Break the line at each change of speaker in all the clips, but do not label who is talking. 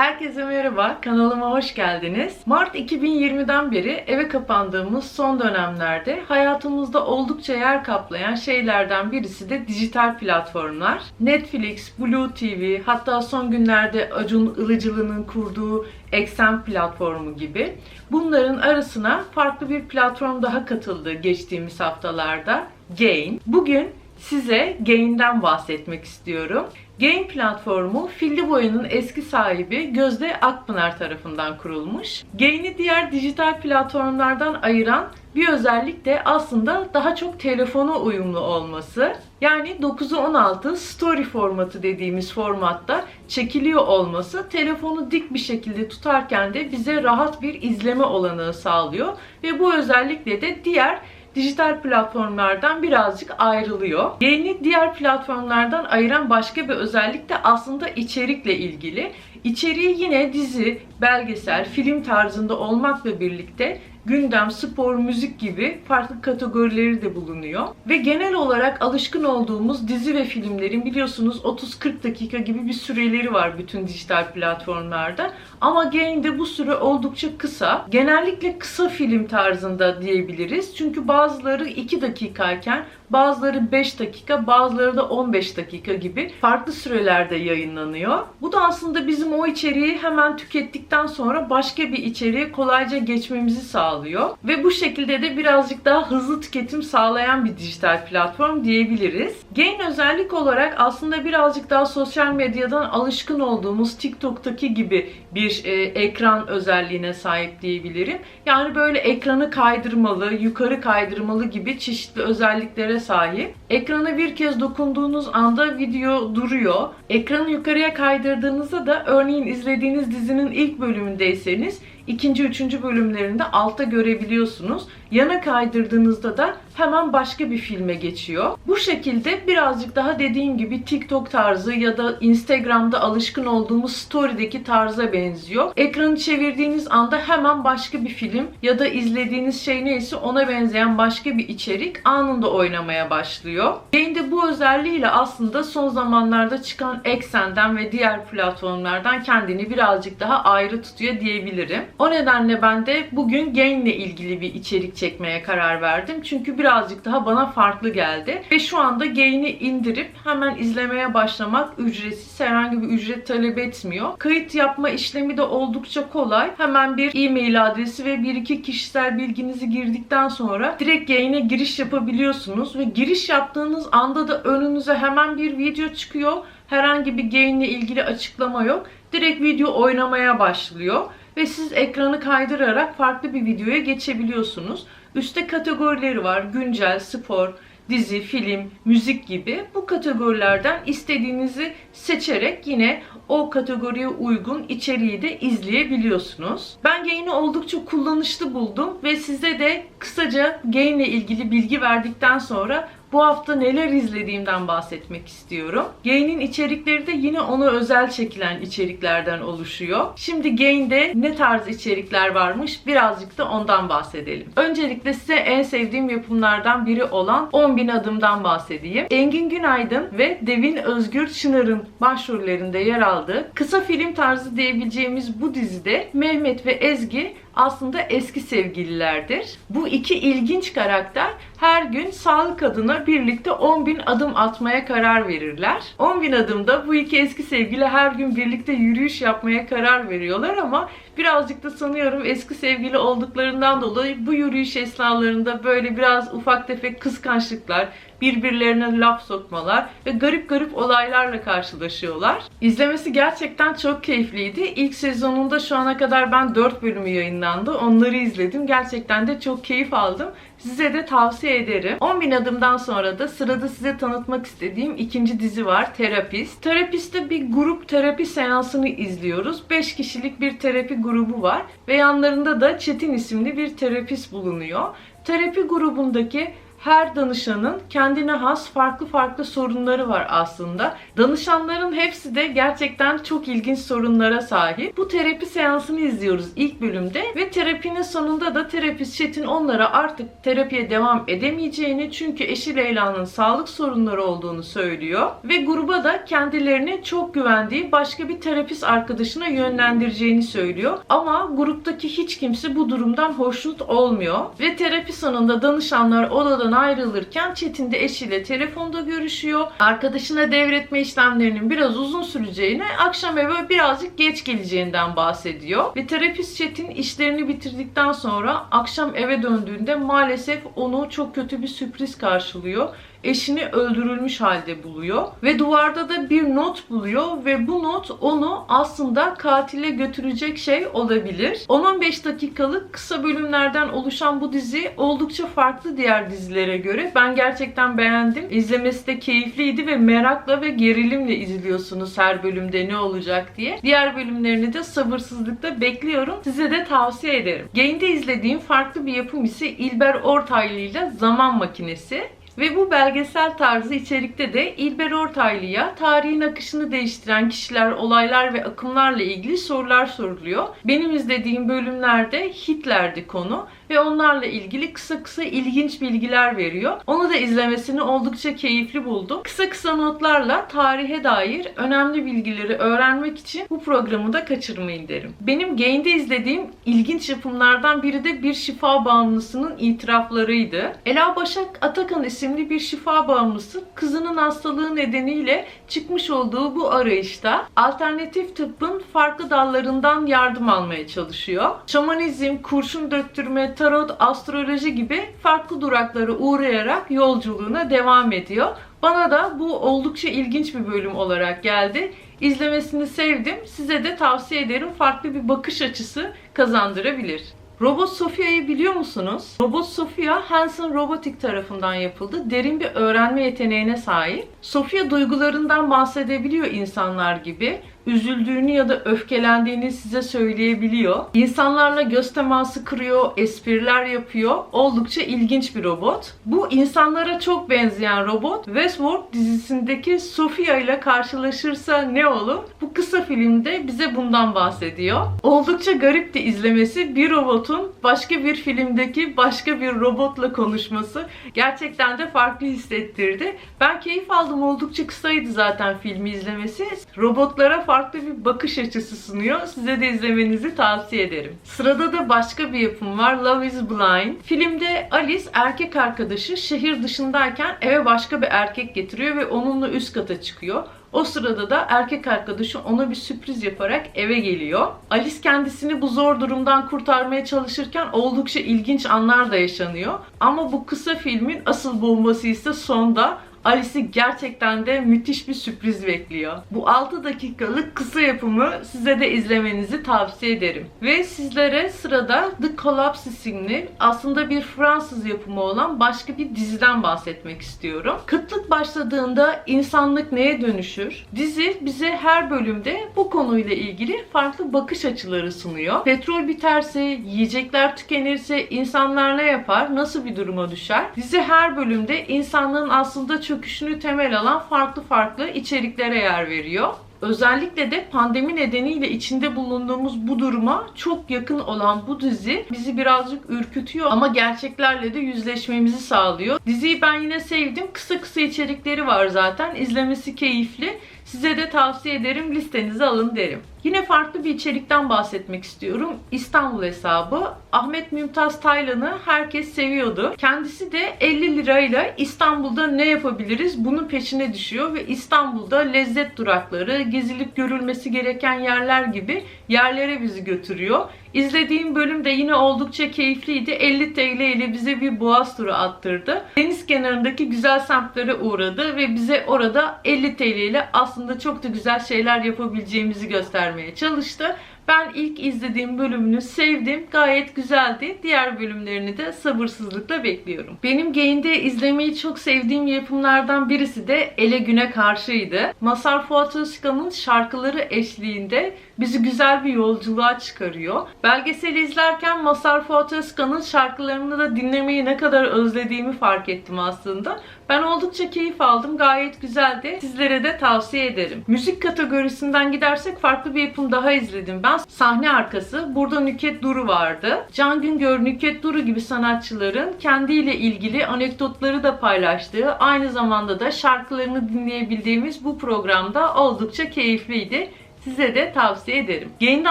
Herkese merhaba, kanalıma hoş geldiniz. Mart 2020'den beri eve kapandığımız son dönemlerde hayatımızda oldukça yer kaplayan şeylerden birisi de dijital platformlar. Netflix, Blue TV, hatta son günlerde Acun Ilıcılı'nın kurduğu Exxen platformu gibi. Bunların arasına farklı bir platform daha katıldı geçtiğimiz haftalarda. Gain. Bugün size Gain'den bahsetmek istiyorum. Gain platformu Filli Boya'nın eski sahibi Gözde Akpınar tarafından kurulmuş. Gain'i diğer dijital platformlardan ayıran bir özellik de aslında daha çok telefona uyumlu olması. Yani 9'u 16 story formatı dediğimiz formatta çekiliyor olması telefonu dik bir şekilde tutarken de bize rahat bir izleme olanağı sağlıyor ve bu özellikle de diğer dijital platformlardan birazcık ayrılıyor. Yeni diğer platformlardan ayıran başka bir özellik de aslında içerikle ilgili. İçeriği yine dizi, belgesel, film tarzında olmakla birlikte gündem, spor, müzik gibi farklı kategorileri de bulunuyor. Ve genel olarak alışkın olduğumuz dizi ve filmlerin biliyorsunuz 30-40 dakika gibi bir süreleri var bütün dijital platformlarda. Ama Gain'de bu süre oldukça kısa. Genellikle kısa film tarzında diyebiliriz. Çünkü bazıları 2 dakikayken bazıları 5 dakika, bazıları da 15 dakika gibi farklı sürelerde yayınlanıyor. Bu da aslında bizim o içeriği hemen tükettikten sonra başka bir içeriğe kolayca geçmemizi sağlıyor. Ve bu şekilde de birazcık daha hızlı tüketim sağlayan bir dijital platform diyebiliriz. Gain özellik olarak aslında birazcık daha sosyal medyadan alışkın olduğumuz TikTok'taki gibi bir e, ekran özelliğine sahip diyebilirim. Yani böyle ekranı kaydırmalı, yukarı kaydırmalı gibi çeşitli özelliklere sahip. Ekrana bir kez dokunduğunuz anda video duruyor. Ekranı yukarıya kaydırdığınızda da örneğin izlediğiniz dizinin ilk bölümündeyseniz ikinci, üçüncü bölümlerinde altta görebiliyorsunuz. Yana kaydırdığınızda da hemen başka bir filme geçiyor. Bu şekilde birazcık daha dediğim gibi TikTok tarzı ya da Instagram'da alışkın olduğumuz story'deki tarza benziyor. Ekranı çevirdiğiniz anda hemen başka bir film ya da izlediğiniz şey neyse ona benzeyen başka bir içerik anında oynamaya başlıyor. Gain'de bu özelliğiyle aslında son zamanlarda çıkan Exxen'den ve diğer platformlardan kendini birazcık daha ayrı tutuyor diyebilirim. O nedenle ben de bugün Gain'le ilgili bir içerik çekmeye karar verdim. Çünkü birazcık daha bana farklı geldi. Ve şu anda Gain'i indirip hemen izlemeye başlamak ücretsiz. Herhangi bir ücret talep etmiyor. Kayıt yapma işlemi de oldukça kolay. Hemen bir e-mail adresi ve bir iki kişisel bilginizi girdikten sonra direkt Gain'e giriş yapabiliyorsunuz. Ve giriş yaptığınız anda da önünüze hemen bir video çıkıyor. Herhangi bir Gain'le ilgili açıklama yok. Direkt video oynamaya başlıyor ve siz ekranı kaydırarak farklı bir videoya geçebiliyorsunuz. Üste kategorileri var. Güncel, spor, dizi, film, müzik gibi bu kategorilerden istediğinizi seçerek yine o kategoriye uygun içeriği de izleyebiliyorsunuz. Ben Gain'i oldukça kullanışlı buldum ve size de kısaca Gain ilgili bilgi verdikten sonra bu hafta neler izlediğimden bahsetmek istiyorum. Gain'in içerikleri de yine ona özel çekilen içeriklerden oluşuyor. Şimdi Gain'de ne tarz içerikler varmış birazcık da ondan bahsedelim. Öncelikle size en sevdiğim yapımlardan biri olan 10.000 adımdan bahsedeyim. Engin Günaydın ve Devin Özgür Çınar'ın başrollerinde yer aldığı kısa film tarzı diyebileceğimiz bu dizide Mehmet ve Ezgi aslında eski sevgililerdir. Bu iki ilginç karakter her gün sağlık adına birlikte 10 bin adım atmaya karar verirler. 10 bin adımda bu iki eski sevgili her gün birlikte yürüyüş yapmaya karar veriyorlar ama birazcık da sanıyorum eski sevgili olduklarından dolayı bu yürüyüş esnalarında böyle biraz ufak tefek kıskançlıklar, birbirlerine laf sokmalar ve garip garip olaylarla karşılaşıyorlar. İzlemesi gerçekten çok keyifliydi. İlk sezonunda şu ana kadar ben 4 bölümü yayınlandı. Onları izledim. Gerçekten de çok keyif aldım. Size de tavsiye ederim. 10.000 adımdan sonra da sırada size tanıtmak istediğim ikinci dizi var. Terapist. Terapist'te bir grup terapi seansını izliyoruz. 5 kişilik bir terapi grubu var ve yanlarında da Çetin isimli bir terapist bulunuyor. Terapi grubundaki her danışanın kendine has farklı farklı sorunları var aslında. Danışanların hepsi de gerçekten çok ilginç sorunlara sahip. Bu terapi seansını izliyoruz ilk bölümde ve terapinin sonunda da terapist Çetin onlara artık terapiye devam edemeyeceğini çünkü eşi Leyla'nın sağlık sorunları olduğunu söylüyor ve gruba da kendilerini çok güvendiği başka bir terapist arkadaşına yönlendireceğini söylüyor. Ama gruptaki hiç kimse bu durumdan hoşnut olmuyor ve terapi sonunda danışanlar odadan ayrılırken Çetin de eşiyle telefonda görüşüyor. Arkadaşına devretme işlemlerinin biraz uzun süreceğini, akşam eve birazcık geç geleceğinden bahsediyor. Ve terapist Çetin işlerini bitirdikten sonra akşam eve döndüğünde maalesef onu çok kötü bir sürpriz karşılıyor eşini öldürülmüş halde buluyor ve duvarda da bir not buluyor ve bu not onu aslında katile götürecek şey olabilir. 10-15 dakikalık kısa bölümlerden oluşan bu dizi oldukça farklı diğer dizilere göre. Ben gerçekten beğendim. İzlemesi de keyifliydi ve merakla ve gerilimle izliyorsunuz her bölümde ne olacak diye. Diğer bölümlerini de sabırsızlıkla bekliyorum. Size de tavsiye ederim. Gain'de izlediğim farklı bir yapım ise İlber Ortaylı ile Zaman Makinesi. Ve bu belgesel tarzı içerikte de İlber Ortaylı'ya tarihin akışını değiştiren kişiler, olaylar ve akımlarla ilgili sorular soruluyor. Benim izlediğim bölümlerde Hitler'di konu ve onlarla ilgili kısa kısa ilginç bilgiler veriyor. Onu da izlemesini oldukça keyifli buldum. Kısa kısa notlarla tarihe dair önemli bilgileri öğrenmek için bu programı da kaçırmayın derim. Benim Gain'de izlediğim ilginç yapımlardan biri de bir şifa bağımlısının itiraflarıydı. Ela Başak Atakan isimli bir şifa bağımlısı kızının hastalığı nedeniyle çıkmış olduğu bu arayışta alternatif tıbbın farklı dallarından yardım almaya çalışıyor. Şamanizm, kurşun döktürme, tarot, astroloji gibi farklı duraklara uğrayarak yolculuğuna devam ediyor. Bana da bu oldukça ilginç bir bölüm olarak geldi. İzlemesini sevdim. Size de tavsiye ederim. Farklı bir bakış açısı kazandırabilir. Robot Sophia'yı biliyor musunuz? Robot Sophia Hanson Robotic tarafından yapıldı. Derin bir öğrenme yeteneğine sahip. Sophia duygularından bahsedebiliyor insanlar gibi üzüldüğünü ya da öfkelendiğini size söyleyebiliyor. İnsanlarla göz teması kırıyor, espriler yapıyor. Oldukça ilginç bir robot. Bu insanlara çok benzeyen robot Westworld dizisindeki Sophia ile karşılaşırsa ne olur? Bu kısa filmde bize bundan bahsediyor. Oldukça garip de izlemesi bir robotun başka bir filmdeki başka bir robotla konuşması gerçekten de farklı hissettirdi. Ben keyif aldım. Oldukça kısaydı zaten filmi izlemesi. Robotlara farklı bir bakış açısı sunuyor. Size de izlemenizi tavsiye ederim. Sırada da başka bir yapım var. Love is Blind. Filmde Alice erkek arkadaşı şehir dışındayken eve başka bir erkek getiriyor ve onunla üst kata çıkıyor. O sırada da erkek arkadaşı ona bir sürpriz yaparak eve geliyor. Alice kendisini bu zor durumdan kurtarmaya çalışırken oldukça ilginç anlar da yaşanıyor. Ama bu kısa filmin asıl bombası ise sonda Alice'i gerçekten de müthiş bir sürpriz bekliyor. Bu 6 dakikalık kısa yapımı size de izlemenizi tavsiye ederim. Ve sizlere sırada The Collapse isimli aslında bir Fransız yapımı olan başka bir diziden bahsetmek istiyorum. Kıtlık başladığında insanlık neye dönüşür? Dizi bize her bölümde bu konuyla ilgili farklı bakış açıları sunuyor. Petrol biterse, yiyecekler tükenirse insanlar ne yapar? Nasıl bir duruma düşer? Dizi her bölümde insanlığın aslında çöküşünü temel alan farklı farklı içeriklere yer veriyor. Özellikle de pandemi nedeniyle içinde bulunduğumuz bu duruma çok yakın olan bu dizi bizi birazcık ürkütüyor ama gerçeklerle de yüzleşmemizi sağlıyor. Diziyi ben yine sevdim. Kısa kısa içerikleri var zaten. İzlemesi keyifli. Size de tavsiye ederim. Listenize alın derim. Yine farklı bir içerikten bahsetmek istiyorum. İstanbul hesabı. Ahmet Mümtaz Taylan'ı herkes seviyordu. Kendisi de 50 lirayla İstanbul'da ne yapabiliriz bunun peşine düşüyor ve İstanbul'da lezzet durakları, gezilip görülmesi gereken yerler gibi yerlere bizi götürüyor. İzlediğim bölüm de yine oldukça keyifliydi. 50 TL ile bize bir boğaz turu attırdı. Deniz kenarındaki güzel semtlere uğradı ve bize orada 50 TL ile aslında çok da güzel şeyler yapabileceğimizi göstermeye çalıştı. Ben ilk izlediğim bölümünü sevdim. Gayet güzeldi. Diğer bölümlerini de sabırsızlıkla bekliyorum. Benim Gain'de izlemeyi çok sevdiğim yapımlardan birisi de Ele Güne Karşı'ydı. Masar Fuat Özkan'ın şarkıları eşliğinde bizi güzel bir yolculuğa çıkarıyor. Belgeseli izlerken Mazhar Fuat Özkan'ın şarkılarını da dinlemeyi ne kadar özlediğimi fark ettim aslında. Ben oldukça keyif aldım. Gayet güzeldi. Sizlere de tavsiye ederim. Müzik kategorisinden gidersek farklı bir yapım daha izledim ben. Sahne arkası. Burada Nüket Duru vardı. Can Güngör, Nüket Duru gibi sanatçıların kendiyle ilgili anekdotları da paylaştığı, aynı zamanda da şarkılarını dinleyebildiğimiz bu programda oldukça keyifliydi. Size de tavsiye ederim. Yayında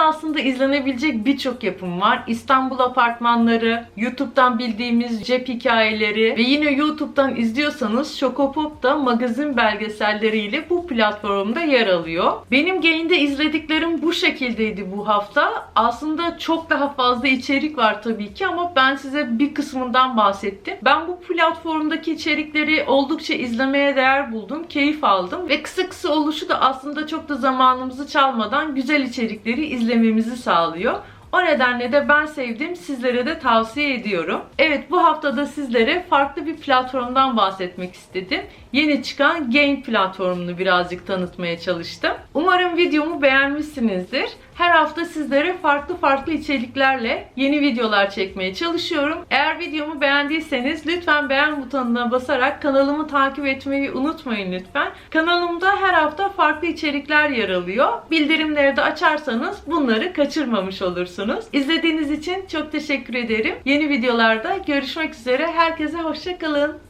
aslında izlenebilecek birçok yapım var. İstanbul Apartmanları, YouTube'dan bildiğimiz cep hikayeleri ve yine YouTube'dan izliyorsanız Şokopop da magazin belgeselleriyle bu platformda yer alıyor. Benim Gain'de izlediklerim bu şekildeydi bu hafta. Aslında çok daha fazla içerik var tabii ki ama ben size bir kısmından bahsettim. Ben bu platformdaki içerikleri oldukça izlemeye değer buldum. Keyif aldım ve kısa kısa oluşu da aslında çok da zamanımızı çalmadan güzel içerikleri izlememizi sağlıyor. O nedenle de ben sevdim, sizlere de tavsiye ediyorum. Evet bu haftada sizlere farklı bir platformdan bahsetmek istedim. Yeni çıkan Gain platformunu birazcık tanıtmaya çalıştım. Umarım videomu beğenmişsinizdir. Her hafta sizlere farklı farklı içeriklerle yeni videolar çekmeye çalışıyorum. Eğer videomu beğendiyseniz lütfen beğen butonuna basarak kanalımı takip etmeyi unutmayın lütfen. Kanalımda her hafta farklı içerikler yer alıyor. Bildirimleri de açarsanız bunları kaçırmamış olursunuz. İzlediğiniz için çok teşekkür ederim. Yeni videolarda görüşmek üzere. Herkese hoşçakalın.